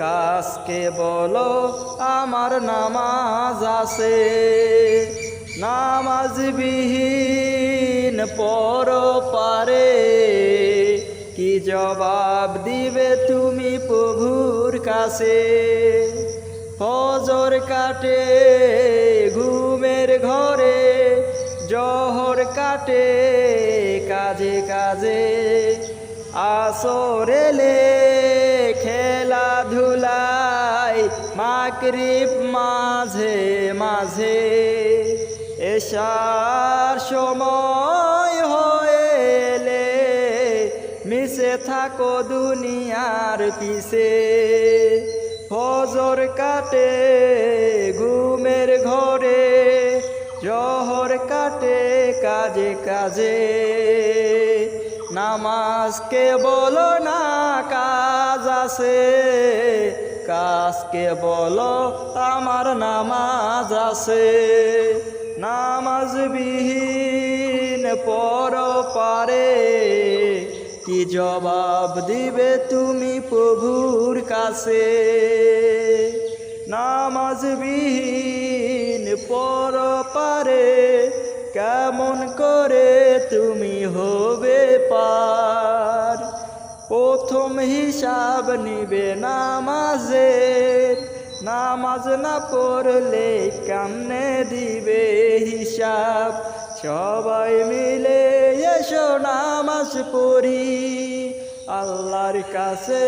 কাজকে বলো, আমার নামাজ আছে। নামাজ বিহীন পর। পারে কি জবাব দিবে তুমি প্রভুর কাছে? ফজর কাটে ঘুমের ঘরে, জহর কাটে কাজে কাজে। আসরেলে মাকরিব মাঝে মাঝে এসার সময় হয়েলে মিশে থাকো দুনিয়ার পিছে। ফজর কাটে, ঘুমের ঘরে কাটে কাজে কাজে, নামাজকে বলো না কাজ আছে, কাজকে বলো আমার নামাজ আছে। নামাজ বিহীন পর পারে, কি জবাব দিবে তুমি প্রভুর কাছে? নামাজ বিহীন পর পারে কেমন করে তুমি হবে পার? প্রথম হিসাব নিবে নামাজে নামাজ না পড়লে কেমনে দিবে হিসাব? সবাই মিলে এসো নামাজ পড়ি, আল্লাহর কাছে